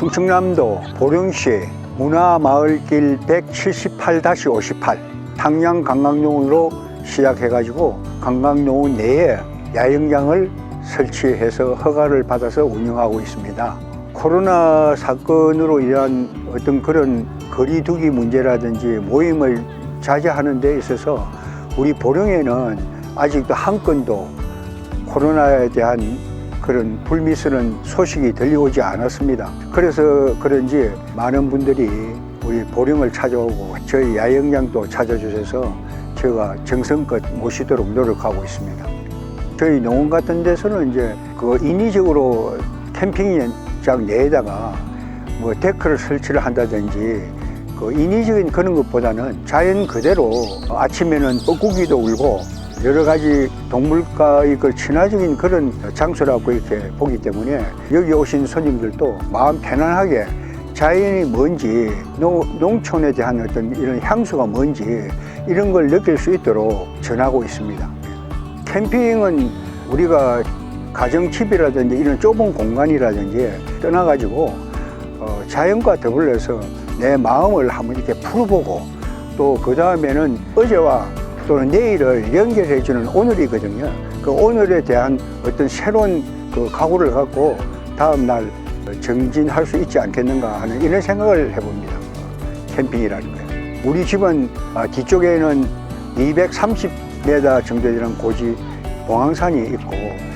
충청남도 보령시 문화마을길 178-58 당양 관광농원으로 시작해가지고 관광농원 내에 야영장을 설치해서 허가를 받아서 운영하고 있습니다. 코로나 사건으로 인한 어떤 그런 거리두기 문제라든지 모임을 자제하는 데 있어서 우리 보령에는 아직도 한 건도 코로나에 대한 그런 불미스러운 소식이 들려오지 않았습니다. 그래서 그런지 많은 분들이 우리 보령을 찾아오고 저희 야영장도 찾아주셔서 제가 정성껏 모시도록 노력하고 있습니다. 저희 농원 같은 데서는 이제 그 인위적으로 캠핑장 내에다가 뭐 데크를 설치를 한다든지 그 인위적인 그런 것보다는 자연 그대로 아침에는 뻐꾸기도 울고 여러 가지 동물과의 그 친화적인 그런 장소라고 이렇게 보기 때문에 여기 오신 손님들도 마음 편안하게 자연이 뭔지 농, 농촌에 대한 어떤 이런 향수가 뭔지 이런 걸 느낄 수 있도록 전하고 있습니다. 캠핑은 우리가 가정집이라든지 이런 좁은 공간이라든지 떠나가지고 어, 자연과 더불어서 내 마음을 한번 이렇게 풀어보고 또 그 다음에는 어제와 또는 내일을 연결해주는 오늘이거든요. 그 오늘에 대한 어떤 새로운 그 각오를 갖고 다음날 정진할 수 있지 않겠는가 하는 이런 생각을 해봅니다. 캠핑이라는 거예요. 우리 집은 아, 뒤쪽에는 230m 정도 되는 고지 봉황산이 있고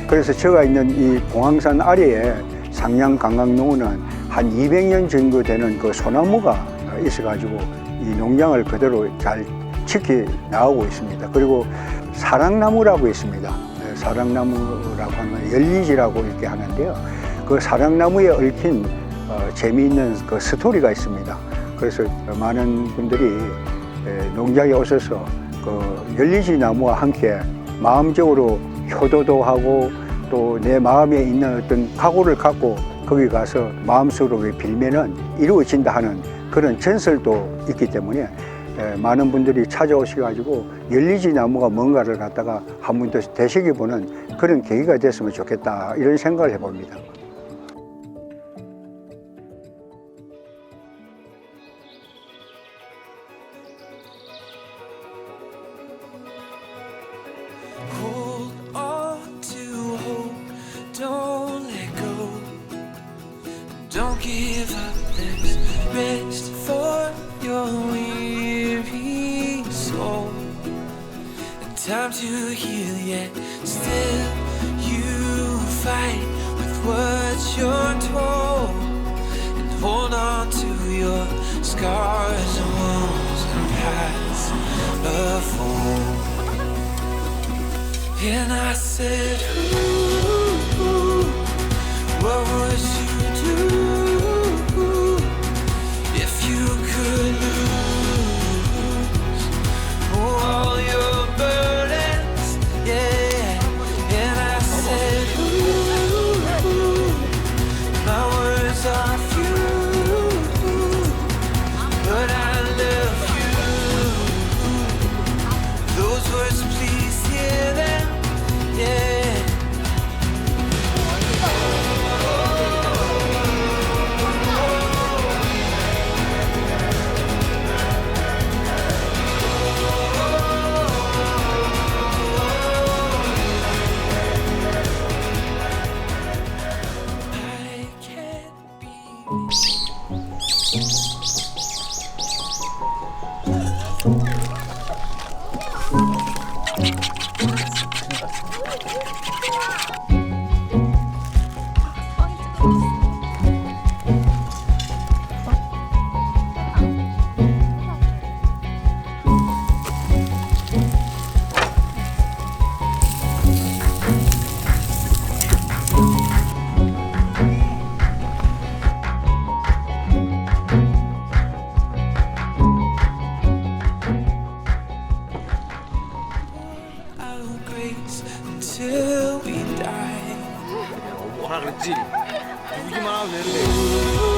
그래서 제가 있는 이 봉황산 아래에 상양 관광농원은 한 200년 정도 되는 그 소나무가 있어가지고 이 농장을 그대로 잘 지켜 나오고 있습니다. 그리고 사랑나무라고 있습니다. 네, 사랑나무라고 하면 열리지라고 이렇게 하는데요. 그 사랑나무에 얽힌 어, 재미있는 그 스토리가 있습니다. 그래서 많은 분들이 에, 농장에 오셔서 그 열리지 나무와 함께 마음적으로 효도도 하고 또 내 마음에 있는 어떤 각오를 갖고 거기 가서 마음속으로 빌면은 이루어진다 하는 그런 전설도 있기 때문에 에, 많은 분들이 찾아오셔가지고 열리지 나무가 뭔가를 갖다가 한번 더 되새겨보는 그런 계기가 됐으면 좋겠다 이런 생각을 해봅니다. Don't give up, this rest for your weary soul. And time to heal, yet still you fight with what you're told. And hold on to your scars and wounds and paths of home. And I said, Ciddi. Bilgim abi.